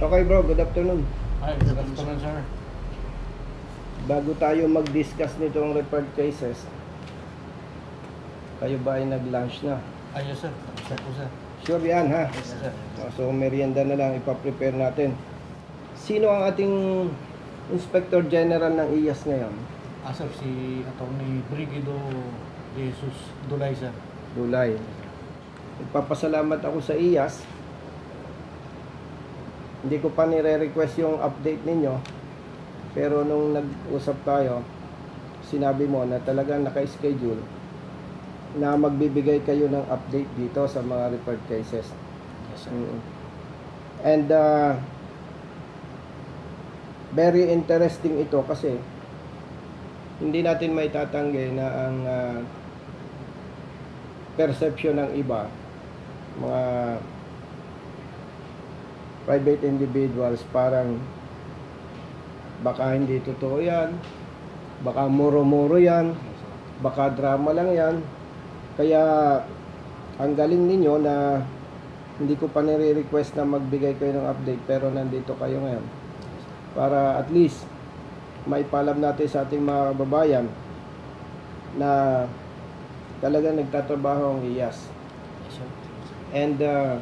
Okay bro, good afternoon. Hi, good afternoon, sir. Bago tayo mag-discuss nitong referred cases, kayo ba ay nag-lunch na? Ah, yes, sir. Na po, sir. Sure yan ha? Yes, sir. So merienda na lang ipaprepare natin. Sino ang ating Inspector General ng IAS ngayon? Ah, sir, si Atty. Brigido Jesus Dulay, sir. Dulay. Nagpapasalamat ako sa IAS. Hindi ko pa nire-request yung update ninyo. Pero nung nag-usap tayo, sinabi mo na talagang naka-schedule na magbibigay kayo ng update dito sa mga referred cases. Yes, sir. Mm. And uh, very interesting ito kasi hindi natin may tatanggi na ang uh, perception ng iba mga private individuals parang baka hindi totoo yan baka muro-muro yan baka drama lang yan. Kaya ang galing ninyo na hindi ko pa nire-request na magbigay kayo ng update pero nandito kayo ngayon. Para at least maipalam natin sa ating mga kababayan na talagang nagtatrabaho ang IAS. And uh,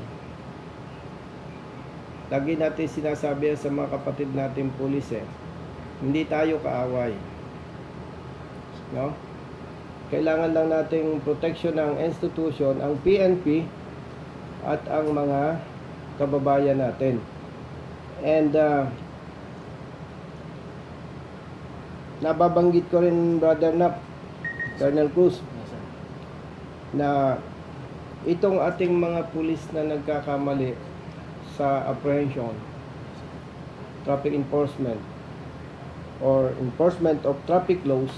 lagi natin sinasabi sa mga kapatid natin pulis eh, hindi tayo kaaway. No? Kailangan lang nating protection ng institution, ang PNP at ang mga kababayan natin. And uh, nababanggit ko rin brother Nap, Colonel Cruz, na itong ating mga pulis na nagkakamali sa apprehension, traffic enforcement, or enforcement of traffic laws,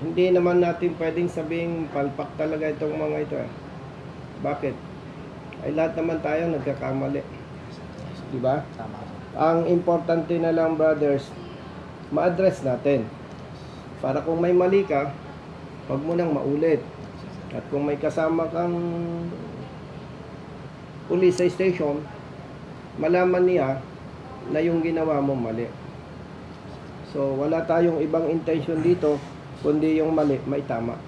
hindi naman natin pwedeng sabing palpak talaga itong mga ito eh. Bakit? Ay lahat naman tayo nagkakamali. Di ba? Ang importante na lang brothers, ma-address natin. Para kung may mali ka, wag mo nang maulit. At kung may kasama kang police sa station, malaman niya na yung ginawa mo mali. So, wala tayong ibang intention dito, kundi yung mali, may tama.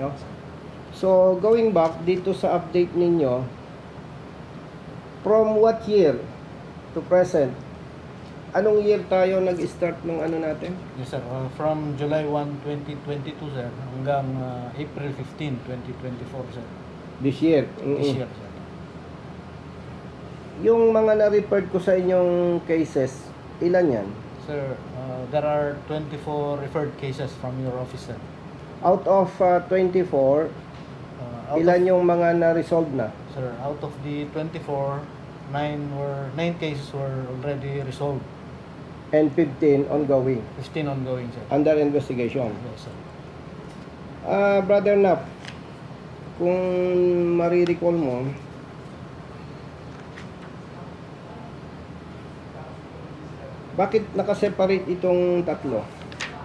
No? So, going back dito sa update ninyo, from what year to present, anong year tayo nag-start ng ano natin? Yes, sir. Uh, from July 1, 2022, sir, hanggang uh, April 15, 2024, sir. This year. This year, sir. Yung mga na-referred ko sa inyong cases, ilan yan? Sir, uh, there are 24 referred cases from your office, sir. Out of uh, 24, Uh, out ilan of, yung mga na-resolve na? Sir, out of the 24, 9 were 9 cases were already resolved. And 15 ongoing, 15 ongoing, sir. under investigation. Yes, sir. Ah, Brother Nap, kung marirecall mo, bakit nakaseparate itong tatlo?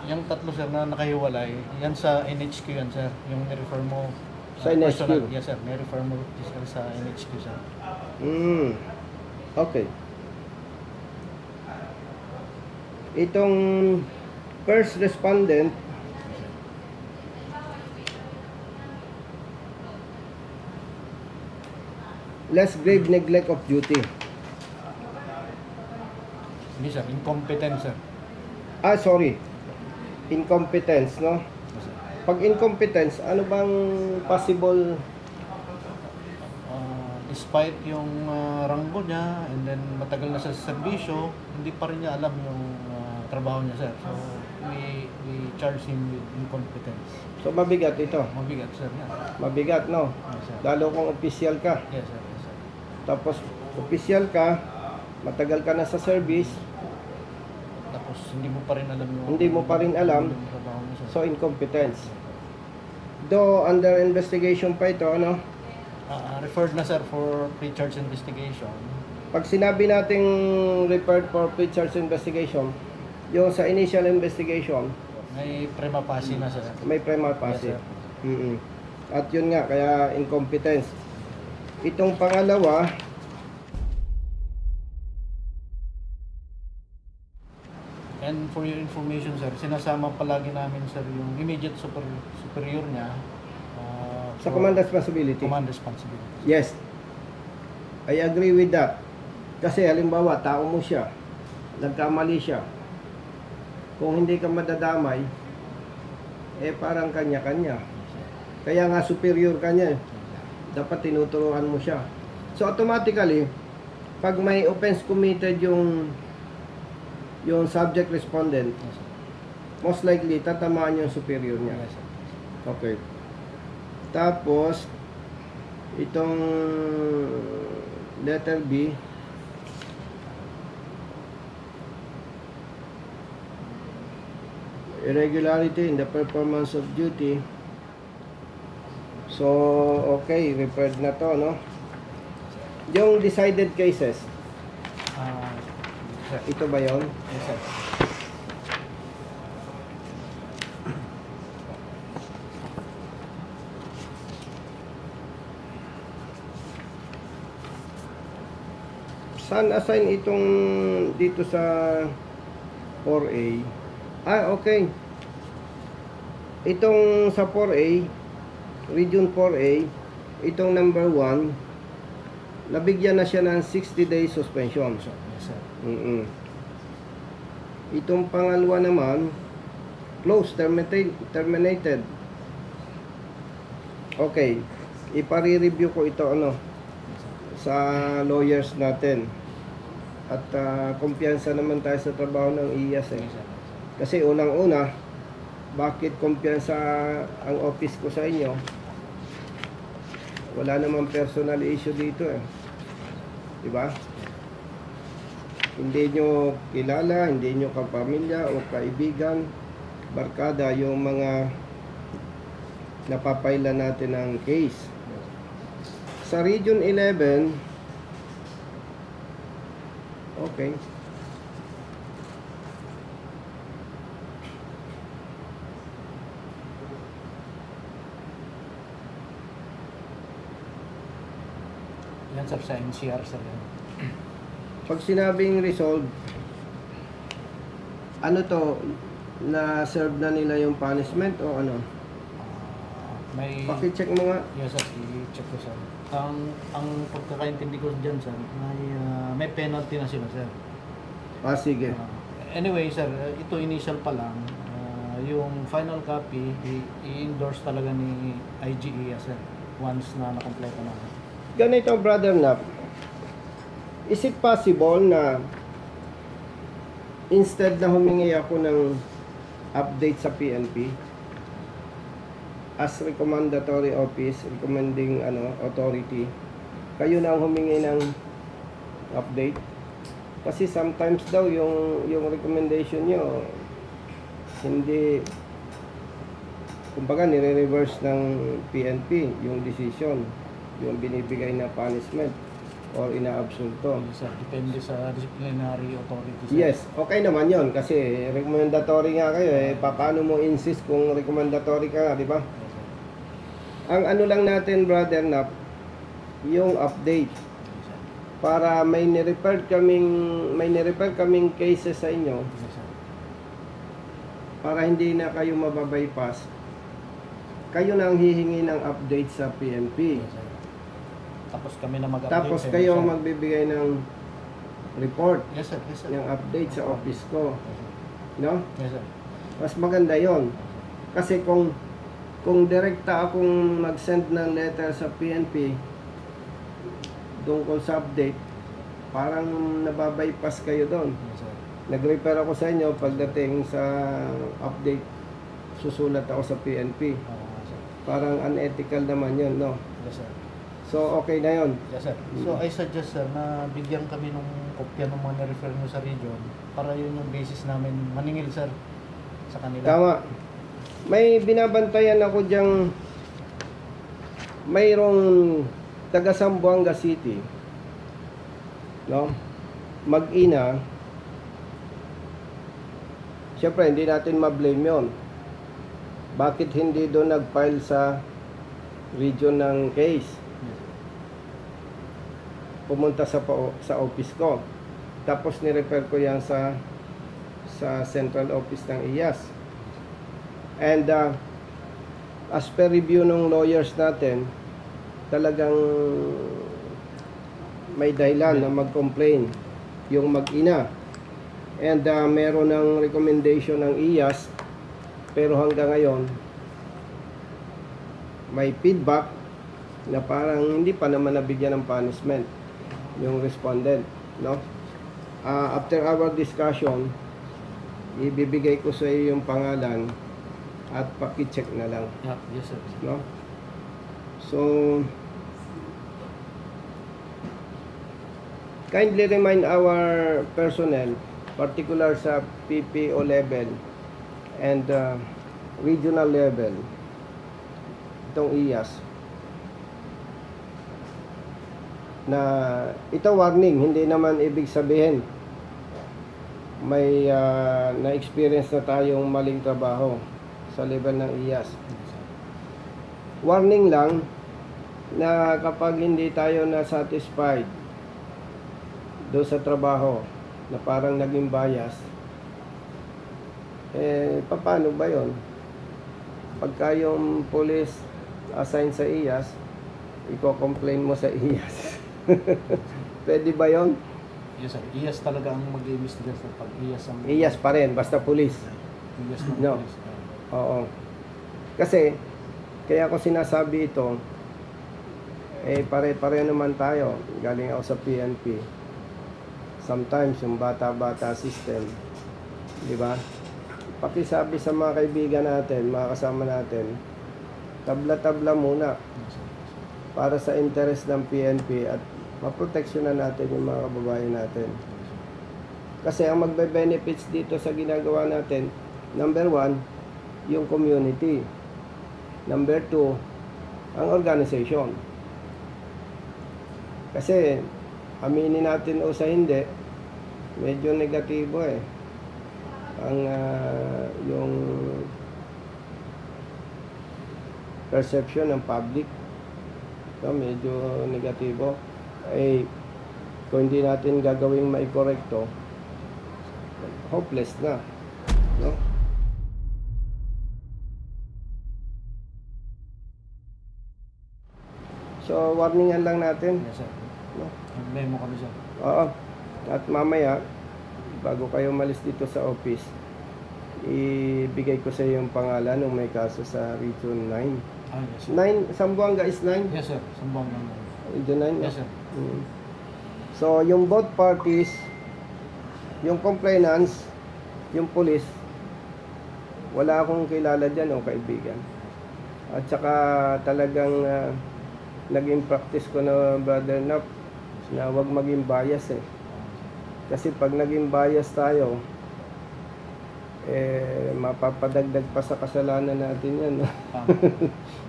Yung tatlo sir na nakahiwalay, yan sa NHQ yan sir. Yung nirefer mo. Sa uh, NHQ? personal- Yes sir, nirefer mo sir sa NHQ sir. Hmm. Okay. Itong first respondent, less grave neglect of duty. Hindi sir, incompetent sir. Ah, sorry. Incompetence, no? Pag incompetence, ano bang possible Uh, despite yung uh, ranggo niya and then matagal na sa serbisyo, hindi pa rin niya alam yung uh, trabaho niya sir. So we we charge him with incompetence. So mabigat ito. Mabigat sir yan. Mabigat, no? Yes sir. Lalo kung official ka. Yes sir. Yes, sir. Tapos official ka, matagal ka na sa service, Tapos hindi mo pa rin alam yung Hindi mo pa rin alam. yung trabaho niya sir. so incompetence. Though under investigation pa ito, ano? Ah, referred na sir for pre-charge investigation. Pag sinabi nating referred for pre-charge investigation, yung sa initial investigation, May prima facie na sir. may prima Yes, facie. sir. Mm-mm. At yun nga, kaya incompetence. Itong pangalawa, And for your information, sir, sinasama palagi namin, sir, yung immediate super, superior niya. uh, Sa command responsibility. Command responsibility. Yes. I agree with that. Kasi halimbawa, tao mo siya. Nagkamali siya. Kung hindi ka madadamay, eh parang kanya-kanya. Kaya nga superior ka niya. eh. Dapat tinuturuan mo siya. So automatically, pag may offense committed yung yung subject respondent, Yes, most likely tatamaan yung superior niya. Yes. Okay. Tapos, itong letter B, irregularity in the performance of duty. So, okay, referred na to, no? Yung decided cases, sir. Ito ba yon? Yes. Saan assign itong dito sa 4A? Ah, okay. Itong sa 4A, Region 4A, itong number 1, nabigyan na siya ng 60 days suspension. Yes, sir. mm Itong pangalawa naman, close, terminated. terminated. Okay, ipare-review ko ito ano sa lawyers natin. At ah, kumpiyansa naman tayo sa trabaho ng IAS eh. Kasi unang-una, bakit kumpiyansa ang office ko sa inyo? Wala namang personal issue dito eh. Di ba? Hindi nyo kilala, hindi nyo kapamilya o kaibigan, barkada yung mga napapaila natin ng case. Sa Region 11, okay. Yan, sa NCR, sir. Pag sinabing resolve, ano to, na-serve na nila yung punishment o ano? Ah, may... Pakicheck mo nga. Yes, sir. I-check ko, sir. Ang, ang pagkakaintindi ko dyan, sir, may, ah, may penalty na sila, sir. Ah, sige. Ah, anyway, sir, uh, ito initial pa lang. Ah, yung final copy, i-endorse talaga ni IGE, sir. Once na nakompleto na. Ganito, brother Nap. Is it possible na instead na humingi ako ng update sa PNP as recommendatory office, recommending ano, authority, kayo na ang humingi ng update? Kasi sometimes daw yung yung recommendation nyo hindi kumbaga nire-reverse ng PNP yung decision yung binibigay na punishment or inaabsulto. Sir. Depende sa disciplinary authority, sir. Yes, okay naman yon kasi recommendatory nga kayo eh. Pa- Paano mo insist kung recommendatory ka, di ba? Ang ano lang natin, brother Nap, yung update para may ni-refer kaming may ni-refer kaming cases sa inyo para hindi na kayo mababypass. Kayo na ang hihingi ng update sa PNP. Yes, sir. Tapos kami na mag-update. Tapos sir. kayo sir. magbibigay ng report, Yes, sir. Yes, sir. ng update sa office ko, Yes, sir. no? Yes, sir. Mas maganda 'yon. Kasi kung kung direkta akong nag-send ng letter sa PNP tungkol sa update, parang nababypass kayo doon. Yes, sir. Nag-refer ako sa inyo pagdating sa update, susulat ako sa PNP. Ah, sir. Parang unethical naman 'yon, no? Yes, sir. So okay na 'yon. Yes, sir. So, I suggest, sir, na bigyan kami ng kopya ng mga na-refer nyo sa region para yun yung basis namin maningil, sir, sa kanila. Tama. May binabantayan ako diyang mayroong taga Zamboanga City. No? Mag-ina. Siyempre, hindi natin ma-blame yon. Bakit hindi doon nag-file sa region ng case? Pumunta sa sa office ko. Tapos ni-refer ko yan sa sa central office ng IAS. And uh, as per review ng lawyers natin, talagang may dahilan na mag-complain yung mag-ina. And uh, meron ng recommendation ng IAS pero hanggang ngayon may feedback na parang hindi pa naman nabigyan ng punishment yung respondent, no? Ah, after our discussion, ibibigay ko sa iyo yung pangalan at paki-check na lang, Yeah, yes sir. no? So, kindly remind our personnel, particular sa PPO level and uh, regional level, itong IAS, na ito warning, hindi naman ibig sabihin may ah, na-experience na tayong maling trabaho sa level ng IAS. Warning lang na kapag hindi tayo na satisfied do sa trabaho na parang naging bias, eh, paano ba yon? Pagka yung police assign sa IAS, iko-complain mo sa IAS. Pwede ba yon? Yes sir. Iyas talaga ang mag-iimbestiga sa pag iyas ang IAS pa rin, basta police. Iyas ng No. police. Oo. Kasi, kaya ko sinasabi ito, eh pare-pare naman tayo. Galing ako sa PNP. Sometimes yung bata-bata system, di ba? Pakisabi sa mga kaibigan natin, mga kasama natin, tabla-tabla muna para sa interest ng PNP at maproteksyonan natin yung mga kababayan natin. Kasi ang magbe-benefits dito sa ginagawa natin, number one, yung community. Number two, ang organization. Kasi, aminin natin o sa hindi, medyo negatibo eh. Ang ah, yung perception ng public no, medyo negatibo ay kung hindi natin gagawing maikorekto hopeless na no so warningan lang natin Yes sir. no? Memo kami sir. oo at mamaya bago kayo malis dito sa office ibigay ko sa iyo yung pangalan ng may kaso sa Region 9 Ah, yes sir. 9 Sambuanga is 9 Yes sir. Sambang lang. Region 9 Yes sir. Mm. So, yung both parties, yung complainants, yung police, wala akong kilala dyan o kaibigan. At saka talagang ah, naging practice ko na brother na na wag maging bias eh. Kasi pag naging bias tayo, eh, mapapadagdag pa sa kasalanan natin yan. Ah,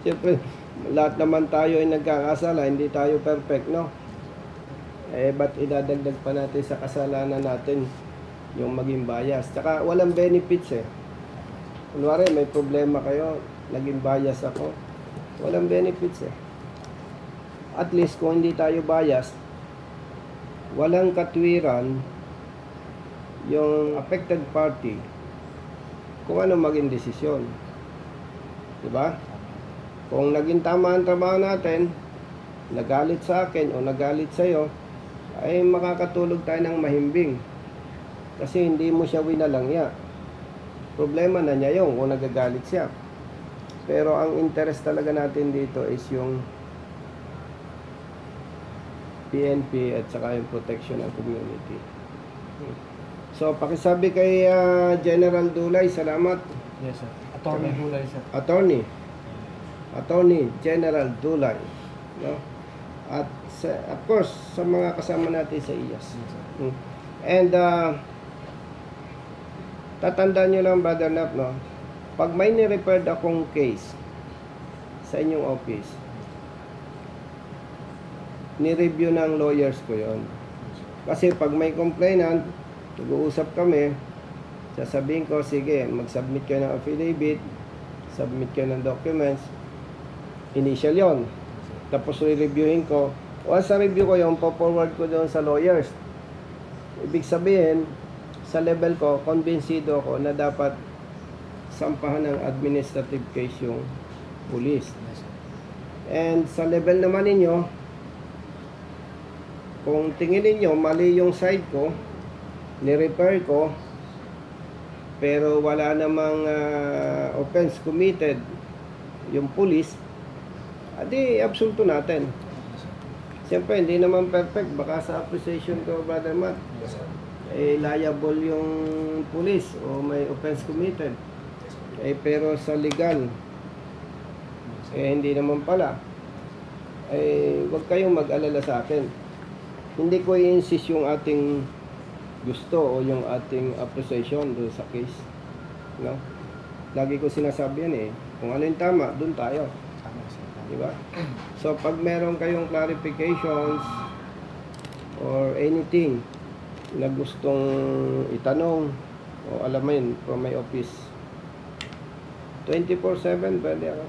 Siyempre, lahat naman tayo ay nagkakasala, hindi tayo perfect, no? Eh, ba't idadagdag pa natin sa kasalanan natin yung maging bias? Tsaka walang benefits eh. Kunwari, may problema kayo, naging bias ako, walang benefits eh. At least kung hindi tayo bias, walang katwiran yung affected party kung ano maging desisyon. Diba? Kung naging tama ang trabaho natin, nagalit sa akin o nagalit sa iyo, ay makakatulog tayo ng mahimbing. Kasi hindi mo siya winalangya. Problema na niya yung kung nagagalit siya. Pero ang interest talaga natin dito is yung PNP at saka yung protection ng community. So, pakisabi kay ah, General Dulay, salamat. yes sir. Attorney Gulay sir. Attorney. Attorney General Dulay. No? At sa, of course, sa mga kasama natin sa IAS. Sir. Mm. And uh, tatandaan nyo lang, Brother Nap, no? Pag may ni-referred akong case sa inyong office, ni-review ng lawyers ko yon. Kasi pag may complainant, nag-uusap kami, sasabihin ko, sige, mag-submit kayo ng affidavit, submit kayo ng documents, initial yon. Tapos re-reviewin ko. Once sa review ko yung forward ko doon sa lawyers. Ibig sabihin, sa level ko, konbensido ako na dapat sampahan ng administrative case yung police. And sa level naman ninyo, kung tingin ninyo mali yung side ko, ni-repair ko, pero wala namang ah, offense committed yung police, adi absulto natin. Siyempre, hindi naman perfect. Baka sa appreciation ko, Brother Matt, eh, liable yung police o may offense committed. Eh, pero sa legal, eh, hindi naman pala. Eh, huwag kayong mag-alala sa akin. Hindi ko i-insist yung ating gusto o yung ating appreciation doon sa case. No? Lagi ko sinasabi yan eh. Kung ano yung tama, doon tayo. Di ba? So, pag meron kayong clarifications or anything na gustong itanong o alam mo yun, from my office, 24-7, pwede ako.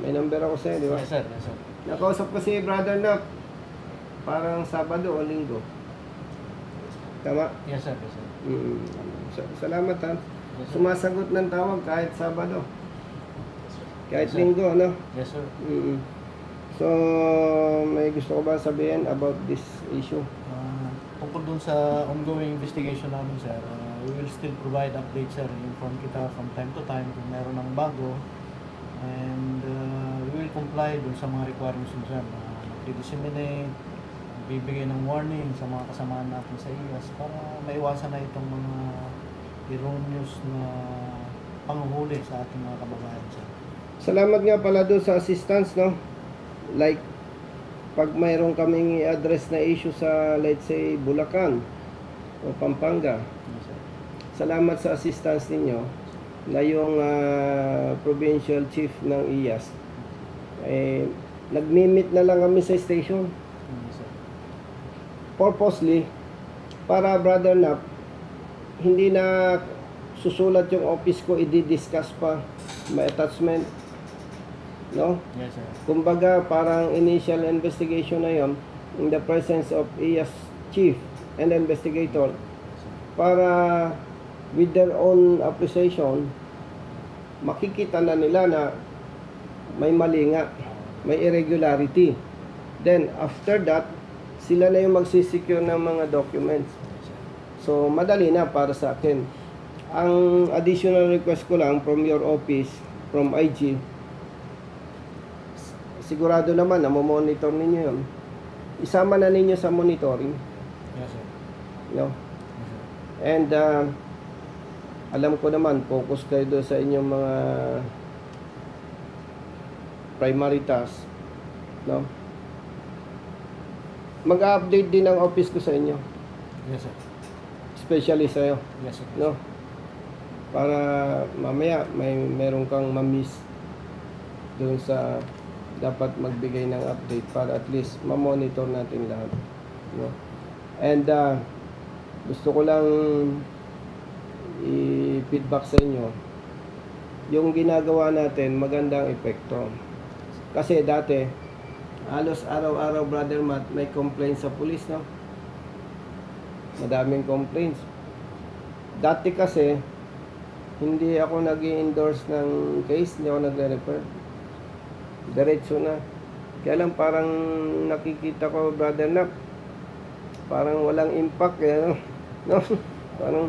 May number ako sa'yo, di ba? Yes, sir. Yes, sir. Nakausap ko si brother na parang Sabado o Linggo. Tama? Yes, sir. Yes, sir. Mm. Sa- Salamat ha. Yes, sir. Sumasagot ng tawag kahit Sabado. Kahit Yes. Linggo, ano? Yes, sir. Mm. So, may gusto ko ba sabihin about this issue? Uh, tungkol dun sa ongoing investigation namin, sir, uh, we will still provide updates, sir. Inform kita from time to time kung meron ng bago. And uh, we will comply dun sa mga requirements nyo, sir. Uh, Mag-disseminate, bibigay ng warning sa mga kasamaan natin sa IAS para maiwasan na itong mga erroneous na panguhuli sa ating mga kababayan, sir. Salamat nga pala doon sa assistance, no? Like, pag mayroon kaming i-address na issue sa, let's say, Bulacan o Pampanga, salamat sa assistance ninyo na yung ah, provincial chief ng IAS eh nagmi-meet na lang kami sa station. Purposely para brother Nap hindi na susulat yung office ko i-discuss pa may attachment no Yes, sir. kumbaga parang initial investigation na yon in the presence of IAS chief and investigator para with their own appreciation makikita na nila na may mali nga, may irregularity. Then after that, sila na yung magsisecure ng mga documents. So madali na para sa akin. Ang additional request ko lang from your office, from IG, sigurado naman na monitor ninyo yun. Isama na ninyo sa monitoring. Yes, sir. No? Yes, sir. And uh, alam ko naman, focus kayo doon sa inyong mga primary task. No? Mag-update din ang office ko sa inyo. Yes, sir. Especially sa'yo. Yes, sir. No? Para mamaya may meron kang mamiss doon sa dapat magbigay ng update para at least ma-monitor natin lahat. No? And uh, gusto ko lang i-feedback sa inyo yung ginagawa natin magandang epekto. Kasi dati halos araw-araw brother Matt may complaints sa police no. Madaming complaints. Dati kasi hindi ako nag endorse ng case, hindi ako nagre-refer. Diretso na. Kaya lang parang nakikita ko brother Nap parang walang impact eh, no? no? Parang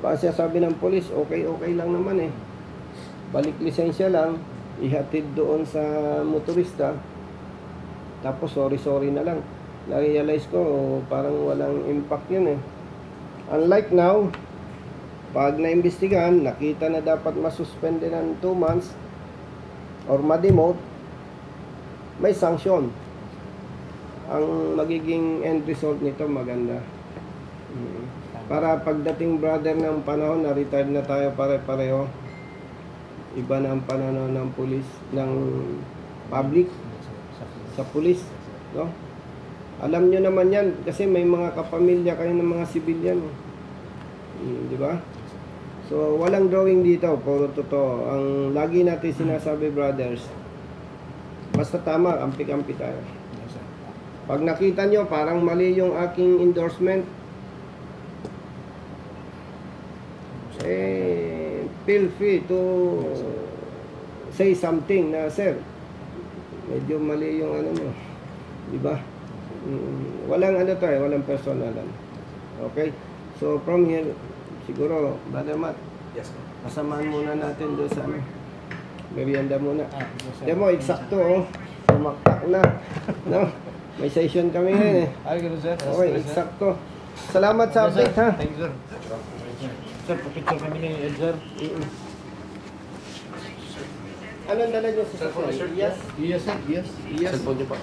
ba siya sabi ng polis, okay, okay lang naman eh. Balik lisensya lang, ihatid doon sa motorista. Tapos sorry, sorry na lang. Na-realize ko, parang walang impact yun eh. Unlike now, pag naimbestigahan, nakita na dapat masuspende ng 2 months or ma-demote, may sanction. Ang magiging end result nito maganda. Mm. Para pagdating brother ng panahon na retired na tayo pare-pareho, iba na ang pananaw ng pulis, ng public. Sa pulis, no? Alam nyo naman yan kasi may mga kapamilya kayo ng mga sibilyan. Mm, di ba? So, walang drawing dito, puro totoo. Ang lagi natin sinasabi, brothers, basta tama, ampik-ampi tayo. Pag nakita nyo, parang mali yung aking endorsement, eh, feel free to say something na, sir, medyo mali yung ano mo. Di ba? Mm, walang ano tayo, walang personalan. Okay? So, from here, siguro, Brother Matt, Yes. Pasamaan muna natin doon sa ano. Merienda muna. Ah. Diyan mo, eksakto oh. Sumaktak na. No? May session kami ngayon eh. Ay, ganun sir. Okay, eksakto. Salamat sa update ha. Thank you, sir. Sir, papicture kami ni Ed, sir. Anong dala niyo sa sir. Yes. Yes, sir. Yes. Yes. Cellphone niyo pa.